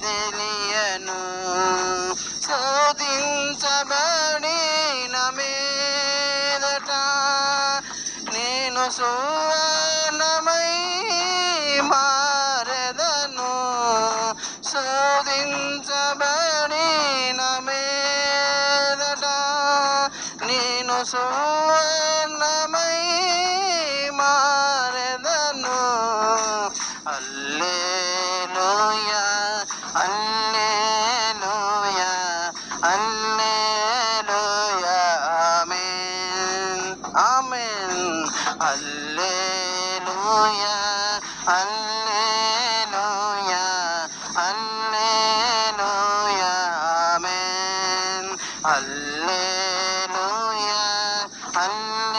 ಬೆಲಿಯನು ಸೋದಿನ ಸಮಯಿನಮೇನಟ ನೀನು ಸುಾನಮೈ ಮಾರದನು. ಸೋದಿನ ಸಮಯಿನಮೇನಟ ನೀನು ಸುನ್ನಮೈ ಮಾರದನು. ಅಲ್ಲಿ Amen. Alleluia. Alleluia. Alleluia. Amen. Alleluia. Alleluia.